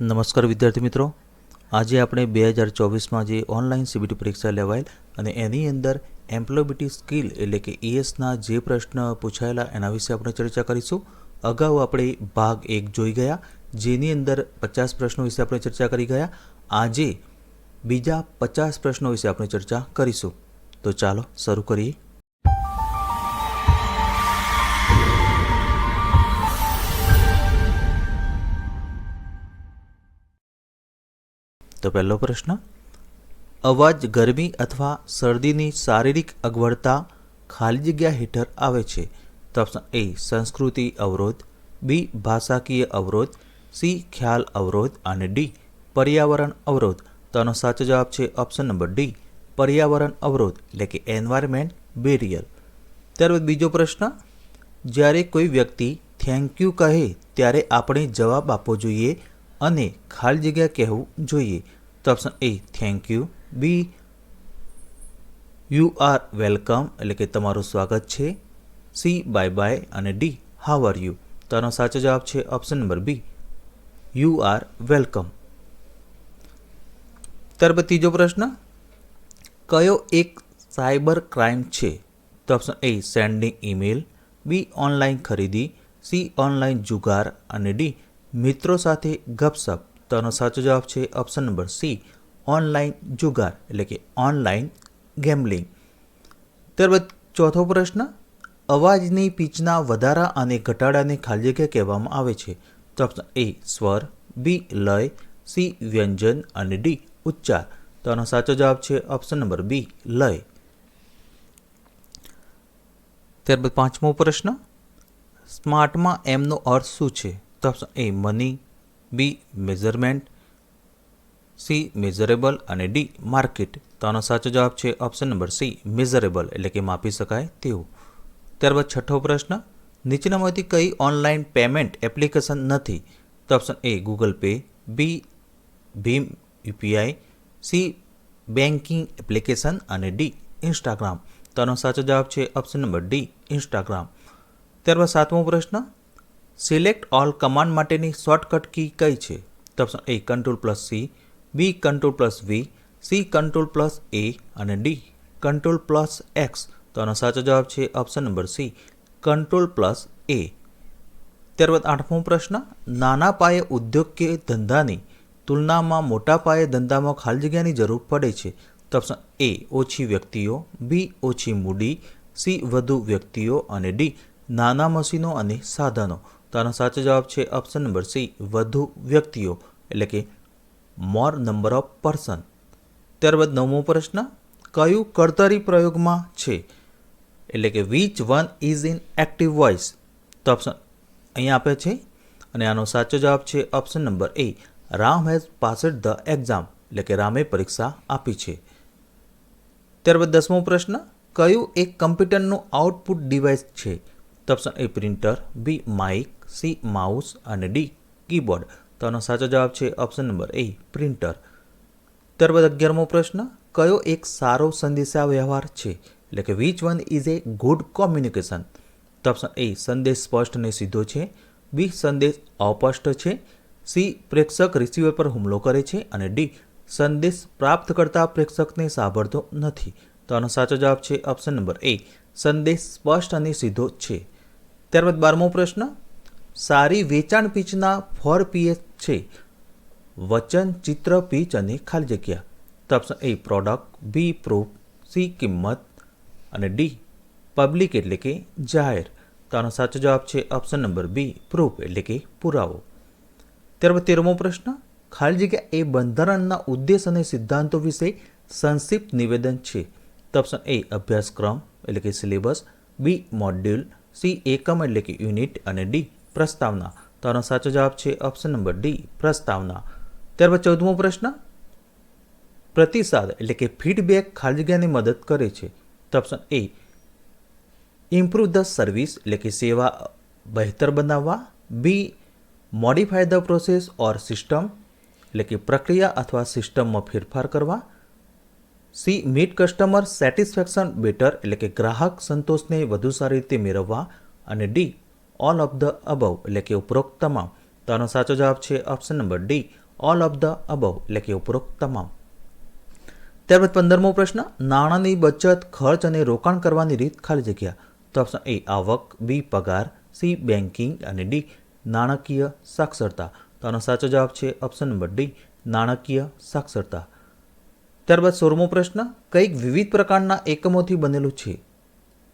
નમસ્કાર વિદ્યાર્થી મિત્રો. આજે આપણે બે હજાર ચોવીસમાં જે ઓનલાઈન સીબીટી પરીક્ષા લેવાયેલ અને એની અંદર એમ્પ્લોયબિલિટી સ્કિલ એટલે કે ઈએસના જે પ્રશ્ન પૂછાયેલા એના વિશે આપણે ચર્ચા કરીશું. અગાઉ આપણે ભાગ એક જોઈ ગયા, જેની અંદર પચાસ પ્રશ્નો વિશે આપણે ચર્ચા કરી ગયા. આજે બીજા પચાસ પ્રશ્નો વિશે આપણે ચર્ચા કરીશું. તો ચાલો શરૂ કરીએ. તો પહેલો પ્રશ્ન, અવાજ ગરમી અથવા શરદીની શારીરિક અગવડતા ખાલી જગ્યા હેઠળ આવે છે? તો ઓપ્શન એ સંસ્કૃતિ અવરોધ બી ભાષાકીય અવરોધ સી ખ્યાલ અવરોધ અને ડી પર્યાવરણ અવરોધ. તો આનો સાચો જવાબ છે ઓપ્શન નંબર ડી પર્યાવરણ અવરોધ, એટલે કે એન્વાયરમેન્ટ બેરિયર ત્યારબાદ બીજો પ્રશ્ન, જ્યારે કોઈ વ્યક્તિ થેન્ક યુ કહે, ત્યારે આપણે જવાબ આપવો જોઈએ અને ખાલી જગ્યા કહેવું જોઈએ. તો option A thank you B you are welcome એટલે કે તમારું સ્વાગત છે. સી બાય બાય અને ડી હાવ આર યુ તો આનો સાચો જવાબ છે option number B you are welcome ત્યારબાદ ત્રીજો પ્રશ્ન, કયો એક સાયબર ક્રાઇમ છે? તો option A sending email B online ખરીદી. સી ઓનલાઈન જુગાર. અને ડી મિત્રો સાથે ગપસપ. તો સાચો જવાબ છે ઓપ્શન નંબર સી ઓનલાઈન જુગાર, એટલે કે ઓનલાઈન ગેમ્બલિંગ ત્યારબાદ ચોથો પ્રશ્ન, અવાજની પીચના વધારા અને ઘટાડાને ખાલી જગ્યા કહેવામાં આવે છે. તો ઓપ્શન એ સ્વર બી લય સી વ્યંજન અને ડી ઉચ્ચાર. તો સાચો જવાબ છે ઓપ્શન નંબર બી લય. ત્યારબાદ પાંચમો પ્રશ્ન, સ્માર્ટમાં એમનો અર્થ શું છે? તો option A money B measurement C measurable અને ડી માર્કેટ તો આનો સાચો જવાબ છે ઓપ્શન નંબર સી મેઝરેબલ એટલે કે માપી શકાય તેવું. ત્યારબાદ છઠ્ઠો પ્રશ્ન, નીચેનામાંથી કઈ ઓનલાઈન પેમેન્ટ એપ્લિકેશન નથી? તો option A Google Pay B Bhim UPI C banking application અને ડી ઇન્સ્ટાગ્રામ તો આનો સાચો જવાબ છે ઓપ્શન નંબર ડી ઇન્સ્ટાગ્રામ ત્યારબાદ સાતમો પ્રશ્ન સિલેક્ટ ઓલ કમાન્ડ માટેની શોર્ટકટ કી કઈ છે? તો option A control plus C B control plus V C control plus A અને ડી કંટ્રોલ પ્લસ એક્સ તો આનો સાચો જવાબ છે option number C control plus A ત્યારબાદ આઠમો પ્રશ્ન, નાના પાયે ઉદ્યોગ કે ધંધાની તુલનામાં મોટા પાયે ધંધામાં ખાલી જગ્યાની જરૂર પડે છે? તો ઓપ્શન એ ઓછી વ્યક્તિઓ બી ઓછી મૂડી સી વધુ વ્યક્તિઓ અને ડી નાના મશીનો અને સાધનો. તો આનો સાચો જવાબ છે ઓપ્શન નંબર સી વધુ વ્યક્તિઓ, એટલે કે મોર નંબર ઓફ પર્સન ત્યારબાદ નવમો પ્રશ્ન, કયું કર્તરી પ્રયોગમાં છે? એટલે કે which one is in active voice તો ઓપ્શન અહીંયા આપે છે, અને આનો સાચો જવાબ છે option number A Ram has passed the exam એટલે કે રામે પરીક્ષા આપી છે. ત્યારબાદ દસમો પ્રશ્ન, કયું એક કમ્પ્યુટરનું આઉટપુટ ડિવાઇસ છે? તો option A printer B mic C, mouse અને ડી, કીબોર્ડ. તો આનો સાચો જવાબ છે ઓપ્શન નંબર એ, પ્રિન્ટર. ત્યારબાદ અગિયારમો પ્રશ્ન, કયો એક સારો સંદેશા વ્યવહાર છે? એટલે કે which one is a good communication તો ઓપ્શન એ, સંદેશ સ્પષ્ટ અને સીધો છે. બી, સંદેશ અસ્પષ્ટ છે. સી, પ્રેક્ષક રિસીવર પર હુમલો કરે છે. અને ડી, સંદેશ પ્રાપ્ત કરતા પ્રેક્ષકને સાંભળતો નથી. તો આનો સાચો જવાબ છે ઓપ્શન નંબર એ, સંદેશ સ્પષ્ટ અને સીધો છે. ત્યારબાદ બારમો પ્રશ્ન સારી વેચાણ પીચના ફોર પીએચ છે. વચન, ચિત્ર, પીચ અને ખાલી જગ્યા. તો option A product, B proof, C કિંમત અને ડી પબ્લિક એટલે કે જાહેર. તો આનો સાચો જવાબ છે ઓપ્શન નંબર બી, પ્રૂફ એટલે કે પુરાવો. ત્યારબાદ તેરમો પ્રશ્ન, ખાલી જગ્યા એ બંધારણના ઉદ્દેશ અને સિદ્ધાંતો વિશે સંક્ષિપ્ત નિવેદન છે. તો ઓપ્શન એ અભ્યાસક્રમ એટલે કે સિલેબસ, બી મોડ્યુલ, સી એકમ એટલે કે યુનિટ અને ડી પ્રસ્તાવના. તો આનો સાચો જવાબ છે ઓપ્શન નંબર ડી પ્રસ્તાવના. ત્યારબાદ ચૌદમો પ્રશ્ન. પ્રતિસાદ એટલે કે ફીડબેક ખાલી જગ્યાની મદદ કરે છે. તો option A improve the service એટલે કે સેવા બહેતર બનાવવા. B modify the process or system એટલે કે પ્રક્રિયા અથવા સિસ્ટમમાં ફેરફાર કરવા. C meet customer satisfaction better એટલે કે ગ્રાહક સંતોષને વધુ સારી રીતે મેળવવા. અને D all of the above એટલે કે ઉપરોક્ત તમામ. તો આનો સાચો જવાબ છે option number D all of the above એટલે કે ઉપરોક્ત તમામ. ત્યારબાદ પંદરમો પ્રશ્ન, નાણાંની બચત, ખર્ચ અને રોકાણ કરવાની રીત ખાલી જગ્યા. તો ઓપ્શન એ આવક બી પગાર સી બેન્કિંગ અને ડી નાણાકીય સાક્ષરતા. તો આનો સાચો જવાબ છે ઓપ્શન નંબર ડી નાણાકીય સાક્ષરતા. ત્યારબાદ સોળમો પ્રશ્ન, કંઈક વિવિધ પ્રકારના એકમોથી બનેલું છે.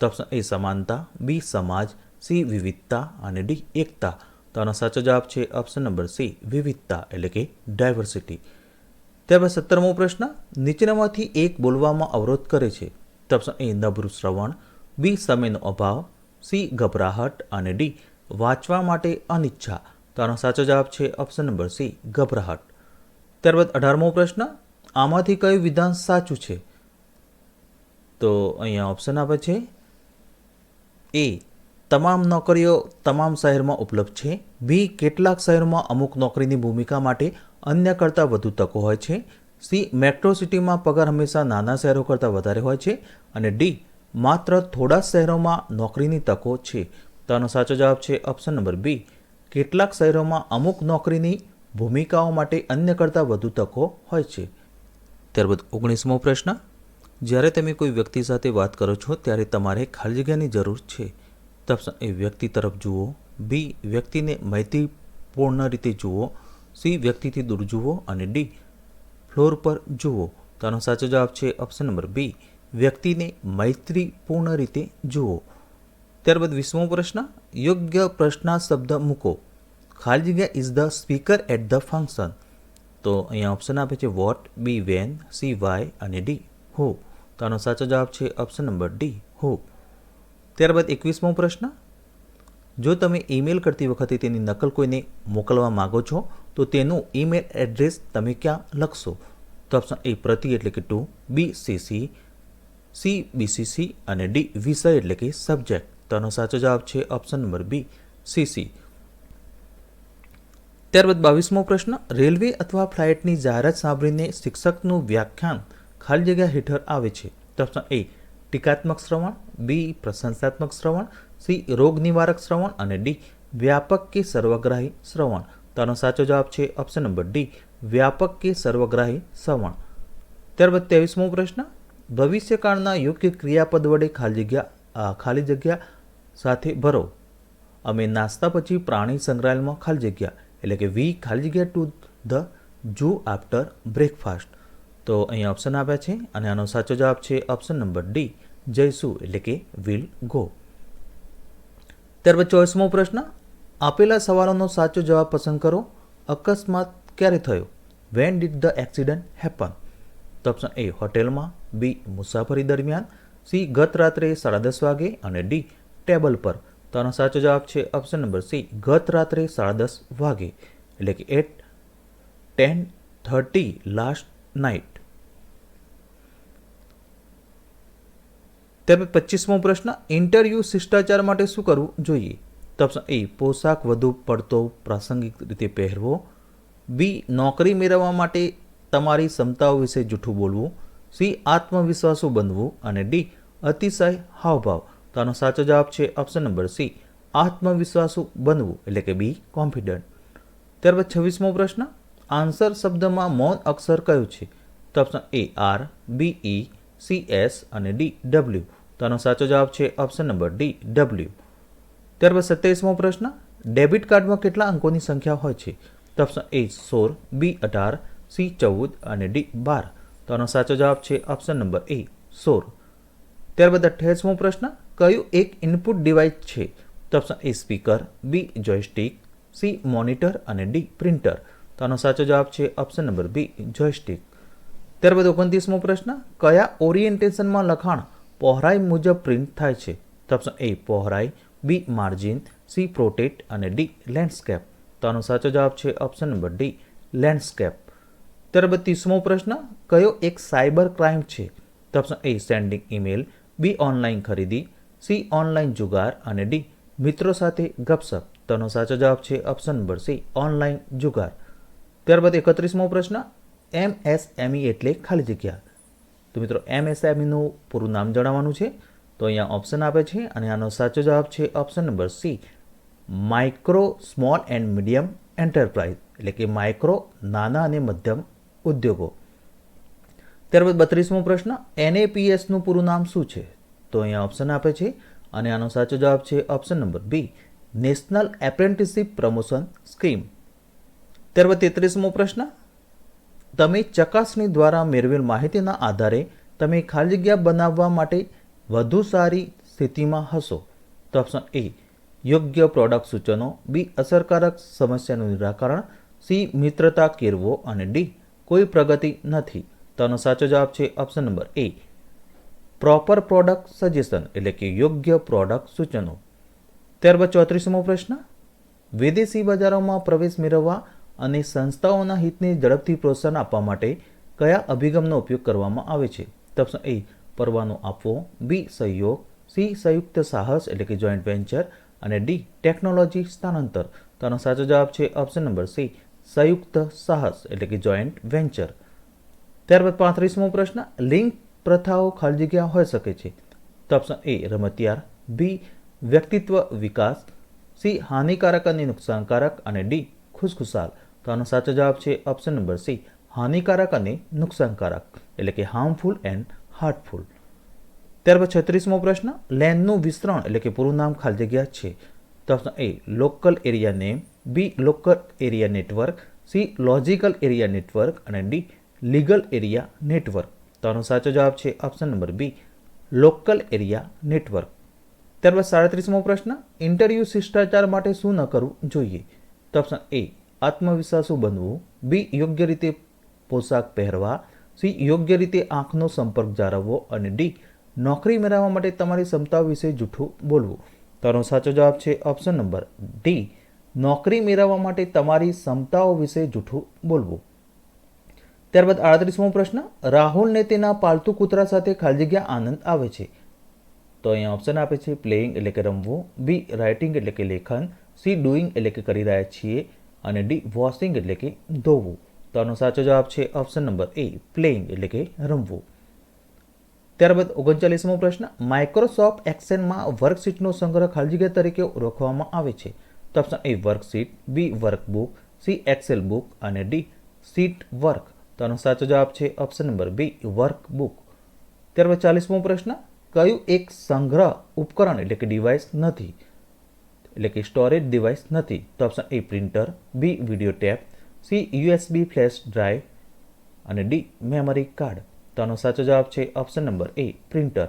તો ઓપ્શન એ સમાનતા બી સમાજ સી વિવિધતા અને ડી એકતા. તો આનો સાચો જવાબ છે ઓપ્શન નંબર સી વિવિધતા એટલે કે ડાયવર્સિટી ત્યારબાદ સત્તરમો પ્રશ્ન, નીચેનામાંથી એક બોલવામાં અવરોધ કરે છે. તો ઓપ્શન એ નબળું શ્રવણ. બી સમયનો અભાવ. સી ગભરાહટ. અને ડી વાંચવા માટે અનિચ્છા. તો આનો સાચો જવાબ છે ઓપ્શન નંબર સી, ગભરાહટ. ત્યારબાદ અઢારમો પ્રશ્ન, આમાંથી કયું વિધાન સાચું છે? તો અહીંયા ઓપ્શન આપે છે એ તમામ નોકરીઓ તમામ શહેરમાં ઉપલબ્ધ છે. બી, કેટલાક શહેરોમાં અમુક નોકરીની ભૂમિકા માટે અન્ય કરતાં વધુ તકો હોય છે. સી, મેટ્રો સિટીમાં પગાર હંમેશા નાના શહેરો કરતાં વધારે હોય છે. અને ડી, માત્ર થોડા શહેરોમાં નોકરીની તકો છે. તો આનો સાચો જવાબ છે ઓપ્શન નંબર બી. કેટલાક શહેરોમાં અમુક નોકરીની ભૂમિકાઓ માટે અન્ય કરતાં વધુ તકો હોય છે. ત્યારબાદ ઓગણીસમો પ્રશ્ન. જ્યારે તમે કોઈ વ્યક્તિ સાથે વાત કરો છો, ત્યારે તમારે ખાલી જગ્યાની જરૂર છે. તો એ વ્યક્તિ તરફ જુઓ. બી વ્યક્તિને મૈત્રીપૂર્ણ રીતે જુઓ. સી વ્યક્તિથી દૂર જુઓ અને ડી ફ્લોર પર જુઓ. તો આનો સાચો જવાબ છે ઓપ્શન નંબર બી વ્યક્તિને મૈત્રીપૂર્ણ રીતે જુઓ. ત્યારબાદ વીસમો પ્રશ્ન, યોગ્ય પ્રશ્નના શબ્દ મૂકો. ખાલી જગ્યા is the speaker at the function તો અહીંયા ઓપ્શન આપે છે what B when C why અને ડી હો તો આનો સાચો જવાબ છે ઓપ્શન નંબર ડી હુ ત્યારબાદ એકવીસમો પ્રશ્ન. જો તમે ઈમેલ કરતી વખતે તેની નકલ કોઈને મોકલવા માગો છો, તો તેનું ઈમેલ એડ્રેસ તમે ક્યાં લખશો? તો ઓપ્શન એ પ્રતિ એટલે કે to, B CC C BCC અને ડી, વિષય એટલે કે સબ્જેક્ટ. તો આનો સાચો જવાબ છે ઓપ્શન નંબર બી સીસી ત્યારબાદ બાવીસમો પ્રશ્ન. રેલવે અથવા ફ્લાઇટની જાહેરાત સાંભળીને શિક્ષકનું વ્યાખ્યાન ખાલી જગ્યા હેઠળ આવે છે. તો ઓપ્શન એ ટીકાત્મક શ્રવણ, બી પ્રશંસાત્મક શ્રવણ, સી રોગ નિવારક શ્રવણ અને ડી વ્યાપક કે સર્વગ્રાહી શ્રવણ. તો આનો સાચો જવાબ છે ઓપ્શન નંબર ડી, વ્યાપક કે સર્વગ્રાહી શ્રવણ. ત્યારબાદ ત્રેવીસમો પ્રશ્ન, ભવિષ્યકાળના યોગ્ય ક્રિયાપદ વડે ખાલી જગ્યા ખાલી જગ્યા સાથે ભરો. અમે નાસ્તા પછી પ્રાણી સંગ્રહાલયમાં ખાલી જગ્યા, એટલે કે વી ખાલી જગ્યા to the zoo after breakfast. તો અહીં ઓપ્શન આપ્યા છે અને આનો સાચો જવાબ છે ઓપ્શન નંબર ડી જઈશું એટલે કે વિલ ગો. ત્યારબાદ ચોવીસમો પ્રશ્ન, આપેલા સવાલોનો સાચો જવાબ પસંદ કરો. અકસ્માત ક્યારે થયો? When did the accident happen તો ઓપ્શન એ હોટેલમાં. બી મુસાફરી દરમિયાન. સી ગત રાત્રે સાડા દસ વાગે. અને ડી ટેબલ પર. તો આનો સાચો જવાબ છે ઓપ્શન નંબર સી ગત રાત્રે સાડા દસ વાગે. એટલે કે at ten thirty last night ત્યારબાદ પચીસમો પ્રશ્ન ઇન્ટરવ્યૂ શિષ્ટાચાર માટે શું કરવું જોઈએ? તો ઓપ્શન એ પોશાક વધુ પડતો પ્રાસંગિક રીતે પહેરવો. બી નોકરી મેળવવા માટે તમારી ક્ષમતાઓ વિશે જૂઠું બોલવું. સી આત્મવિશ્વાસુ બનવું. અને ડી અતિશય હાવભાવ. તો આનો સાચો જવાબ છે ઓપ્શન નંબર સી આત્મવિશ્વાસુ બનવું, એટલે કે બી કોન્ફિડન્ટ ત્યારબાદ છવ્વીસમો પ્રશ્ન, આન્સર શબ્દમાં મૌન અક્ષર કયું છે? તો option A R B E C S અને ડી ડબલ્યુ તો આનો સાચો જવાબ છે ઓપ્શન નંબર ડી ડબલ્યુ ત્યારબાદ સત્યાવીસમો પ્રશ્ન ડેબિટ કાર્ડમાં કેટલા અંકોની સંખ્યા હોય છે? તો ઓપ્શન એ સોળ બી અઢાર સી ચૌદ અને ડી બાર. તો આનો સાચો જવાબ છે ઓપ્શન નંબર એ સોળ. ત્યારબાદ અઠ્યાવીસમો પ્રશ્ન, કયું એક ઇનપુટ ડિવાઇસ છે? તો option A speaker B joystick C monitor અને ડી પ્રિન્ટર તો આનો સાચો જવાબ છે ઓપ્શન નંબર બી જોયસ્ટિક ત્યારબાદ ઓગણત્રીસમો પ્રશ્ન, કયા ઓરિએન્ટેશનમાં લખાણ પહોળાઈ મુજબ પ્રિન્ટ થાય છે? તો ઓપ્શન એ પહોળાઈ બી માર્જિન સી પ્રોટેટ અને ડી લેન્ડસ્કેપ. તો આનો સાચો જવાબ છે ઓપ્શન નંબર ડી લેન્ડસ્કેપ. ત્યારબાદ ત્રીસમો પ્રશ્ન, કયો એક સાયબર ક્રાઇમ છે? તો option A sending email B online ખરીદી સી ઓનલાઈન જુગાર અને ડી મિત્રો સાથે ગપસપ. તેનો સાચો જવાબ છે ઓપ્શન નંબર સી ઓનલાઈન જુગાર. ત્યારબાદ એકત્રીસમો પ્રશ્ન એમએસએમઈ એટલે ખાલી જગ્યા. તો મિત્રો એમએસએમઈનું પૂરું નામ જણાવવાનું છે. તો અહીંયા ઓપ્શન આપે છે અને આનો સાચો જવાબ છે option number C. Micro small and medium enterprise એટલે કે માઇક્રો નાના અને મધ્યમ ઉદ્યોગો. ત્યારબાદ બત્રીસમો પ્રશ્ન એનએપીએસનું પૂરું નામ શું છે? તો અહીંયા ઓપ્શન આપે છે અને આનો સાચો જવાબ છે option number B. National apprenticeship promotion scheme ત્યારબાદ તેત્રીસમો પ્રશ્ન તમે ચકાસણી દ્વારા મેળવેલ માહિતીના આધારે તમે ખાલી જગ્યા બનાવવા માટે વધુ સારી સ્થિતિમાં હશો. તો ઓપ્શન એ, યોગ્ય પ્રોડક્ટ સૂચનો, બી, અસરકારક સમસ્યાનું નિરાકરણ, સી, મિત્રતા કેળવો અને ડી, કોઈ પ્રગતિ નથી. તેનો સાચો જવાબ છે option number A proper product suggestion એટલે કે યોગ્ય પ્રોડક્ટ સૂચનો. ત્યારબાદ ચોત્રીસમો પ્રશ્ન, વિદેશી બજારોમાં પ્રવેશ મેળવવા અને સંસ્થાઓના હિતને ઝડપથી પ્રોત્સાહન આપવા માટે કયા અભિગમનો ઉપયોગ કરવામાં આવે છે? ઓપ્શન એ પરવાનો આપવો. બી સહયોગ. સી સંયુક્ત સાહસ એટલે કે જોઈન્ટ વેન્ચર અને ડી ટેકનોલોજી સ્થાનાંતર. તો આનો સાચો જવાબ છે ઓપ્શન નંબર સી સંયુક્ત સાહસ એટલે કે જોઈન્ટ વેન્ચર ત્યારબાદ પાંત્રીસમો પ્રશ્ન લિંક પ્રથાઓ ખાલી જગ્યા હોઈ શકે છે? તો ઓપ્શન એ રમતિયાર. બી વ્યક્તિત્વ વિકાસ. સી હાનિકારક અને નુકસાનકારક. અને ડી ખુશખુશાલ. તો આનો સાચો જવાબ છે ઓપ્શન નંબર સી હાનિકારક અને નુકસાનકારક, એટલે કે હાર્મફુલ એન્ડ હાર્ટફુલ ત્યારબાદ છત્રીસમો પ્રશ્ન, લેનનું વિસ્તરણ, એટલે કે પૂરું નામ ખાલી જગ્યા છે. તો option A local area name B local area network C logical area network અને ડી લીગલ એરિયા નેટવર્ક તો આનો સાચો જવાબ છે option number B local area network ત્યારબાદ સાડત્રીસમો પ્રશ્ન ઇન્ટરવ્યૂ શિષ્ટાચાર માટે શું ન કરવું જોઈએ? તો ઓપ્શન એ આત્મવિશ્વાસુ બનવું, બી યોગ્ય રીતે પોશાક પહેરવા, સી યોગ્ય રીતે આંખનો સંપર્ક જાળવવો અને ડી નોકરી મેળવવા માટે તમારી ક્ષમતાઓ વિશે જૂઠું બોલવું. તારો સાચો જવાબ છે ઓપ્શન નંબર ડી. નોકરી મેળવવા માટે તમારી ક્ષમતાઓ વિશે જૂઠું બોલવું. ત્યારબાદ આડત્રીસમો પ્રશ્ન, રાહુલને તેના પાલતુ કૂતરા સાથે ખાલી જગ્યા આનંદ આવે છે? તો અહીંયા ઓપ્શન આપે છે પ્લેઇંગ એટલે કે રમવું, બી રાઇટિંગ એટલે કે લેખન, સી ડુઈંગ એટલે કે કરી રહ્યા છીએ અને ડી વોશિંગ એટલે કે ધોવું. તો આનો સાચો જવાબ છે ઓપ્શન નંબર એ પ્લેઇંગ એટલે કે રમવું. ત્યારબાદ ઓગણચાલીસમો પ્રશ્ન માઇક્રોસોફ્ટ એક્સેલમાં વર્કશીટનો સંગ્રહ ખાલી તરીકે ઓળખવામાં આવે છે? તો option A worksheet B workbook C Excel book અને ડી સીટ વર્ક તો આનો સાચો જવાબ છે ઓપ્શન નંબર બી વર્કબુક ત્યારબાદ ચાલીસમો પ્રશ્ન, કયું એક સંગ્રહ ઉપકરણ એટલે કે ડિવાઇસ નથી? એટલે કે સ્ટોરેજ ડિવાઇસ નથી. તો option A printer B video tape C USB flash drive અને ડી મેમરી કાર્ડ તો આનો સાચો જવાબ છે ઓપ્શન નંબર એ પ્રિન્ટર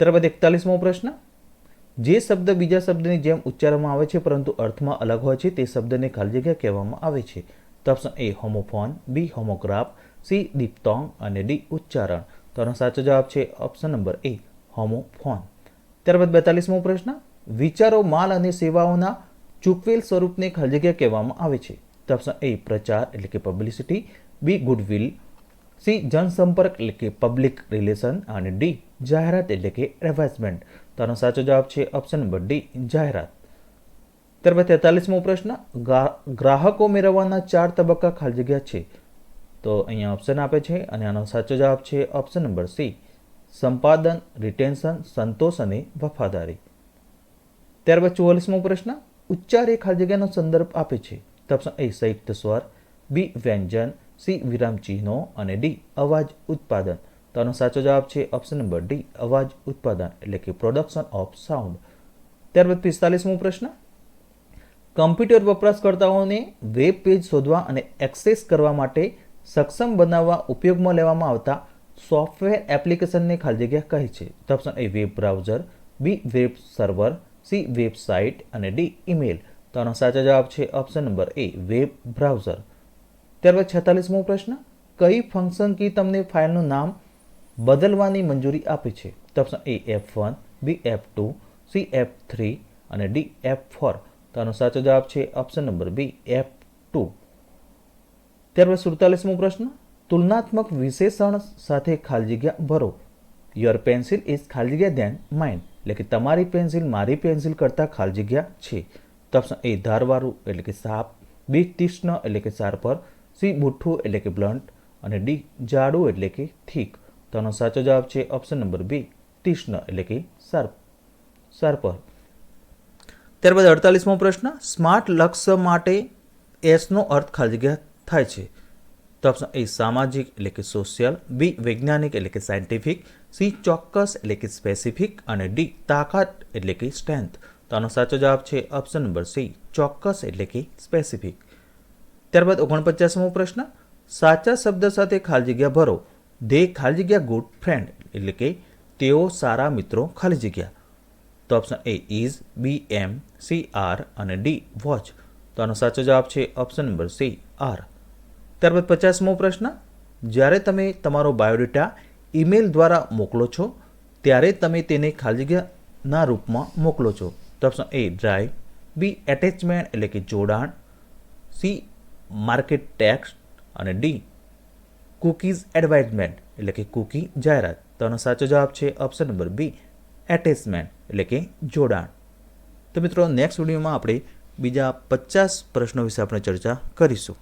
ત્યારબાદ એકતાલીસમો પ્રશ્ન. જે શબ્દ બીજા શબ્દની જેમ ઉચ્ચારવામાં આવે છે પરંતુ અર્થમાં અલગ હોય છે તે શબ્દને ખાલી જગ્યા કહેવામાં આવે છે. તો option A homophone B homograph C diphthong અને ડી ઉચ્ચારણ. તો આનો સાચો જવાબ છે ઓપ્શન નંબર એ હોમોફોન ત્યારબાદ બેતાલીસમો પ્રશ્ન. વિચારો, માલ અને સેવાઓના ચૂકવેલ સ્વરૂપને ખાલી જગ્યા કહેવામાં આવે છે. તો ઓપ્શન એ પ્રચાર એટલે કે પબ્લિસિટી બી ગુડવિલ, સી જનસંપર્ક એટલે કે પબ્લિક રિલેશન અને ડી જાહેરાત એટલે કે એડવર્ટાઇઝમેન્ટ તો આનો સાચો જવાબ છે ઓપ્શન નંબર ડી, જાહેરાત. ત્યારબાદ તેતાલીસમો પ્રશ્ન ગ્રા- ગ્રાહકો મેળવવાના ચાર તબક્કા ખાલી જગ્યા છે. તો અહીંયા ઓપ્શન આપે છે અને આનો સાચો જવાબ છે ઓપ્શન નંબર સી, સંપાદન રિટેન્શન સંતોષ અને વફાદારી. ત્યારબાદ ચુવાલીસમો પ્રશ્ન, ઉચ્ચાર એ ખાલી જગ્યાનો સંદર્ભ આપે છે. તો ઓપ્શન એ સંયુક્ત સ્વર. બી વ્યંજન. સી વિરામ ચિહ્નો. અને ડી અવાજ ઉત્પાદન. તો આનો સાચો જવાબ છે ઓપ્શન નંબર ડી અવાજ ઉત્પાદન, એટલે કે પ્રોડક્શન ઓફ સાઉન્ડ ત્યારબાદ પિસ્તાલીસમો પ્રશ્ન, કમ્પ્યુટર વપરાશકર્તાઓને વેબ પેજ શોધવા અને એક્સેસ કરવા માટે સક્ષમ બનાવવા ઉપયોગમાં લેવામાં આવતા સોફ્ટવેર એપ્લિકેશનને ખાલી જગ્યા કહે છે. તો option A web browser B web server C website અને ડી ઈમેલ. તો આનો સાચો જવાબ છે option number A web browser. ત્યારબાદ છેતાલીસમો પ્રશ્ન, કઈ ફંક્શન કી તમને ફાઇલનું નામ બદલવાની મંજૂરી આપે છે? તો option A F one, B F two, C F three અને ડી એફ ફોર. તો આનો સાચો જવાબ છે option number B F two. ત્યારબાદ સુડતાલીસમો પ્રશ્ન, તુલનાત્મક વિશેષણ સાથે ખાલી જગ્યા ભરો. યોર પેન્સિલ ઇઝ ખાલી જગ્યા ધેન માઇન્ડ એટલે કે તમારી પેન્સિલ, મારી પેન્સિલ કરતાં ખાલી જગ્યા છે. તો ઓપ્શન એ ધારવાળું એટલે કે સાપ, બી તીક્ષ્ણ એટલે કે શાર્પર સી બુઠ્ઠું એટલે કે બ્લન્ટ અને ડી જાડું એટલે કે થીક. તો સાચો જવાબ છે ઓપ્શન નંબર બી, તીક્ષ્ણ એટલે કે શાર્પ શાર્પર ત્યારબાદ અડતાલીસમો પ્રશ્ન, સ્માર્ટ લક્ષ્ય માટે એસનો અર્થ ખાલી જગ્યા થાય છે. તો ઓપ્શન એ સામાજિક એટલે કે સોશિયલ બી વૈજ્ઞાનિક એટલે કે સાયન્ટિફિક સી ચોક્કસ એટલે કે સ્પેસિફિક અને ડી તાકાત એટલે કે સ્ટ્રેન્થ તો આનો સાચો જવાબ છે ઓપ્શન નંબર સી ચોક્કસ એટલે કે સ્પેસિફિક ત્યારબાદ ઓગણપચાસમો પ્રશ્ન, સાચા શબ્દ સાથે ખાલી જગ્યા ભરો. દે ખાલી જગ્યા ગુડ ફ્રેન્ડ એટલે કે તેઓ સારા મિત્રો ખાલી જગ્યા. તો option A is B am C are અને ડી વોચ તો આનો સાચો જવાબ છે ઓપ્શન નંબર સી આર ત્યારબાદ પચાસમો પ્રશ્ન, જ્યારે તમે તમારો બાયોડેટા ઈમેલ દ્વારા મોકલો છો, ત્યારે તમે તેને ખાલી જગ્યાના રૂપમાં મોકલો છો. તો option A drive B attachment એટલે કે જોડાણ. સી માર્કેટ ટેક્સ અને ડી કૂકીઝ એડવાઇઝમેન્ટ એટલે કે કૂકી જાહેરાત. તો સાચો જવાબ છે ઓપ્શન નંબર બી એટેચમેન્ટ એટલે કે જોડાણ. તો મિત્રો નેક્સ્ટ વિડીયોમાં આપણે બીજા પચાસ પ્રશ્નો વિશે આપણે ચર્ચા કરીશું.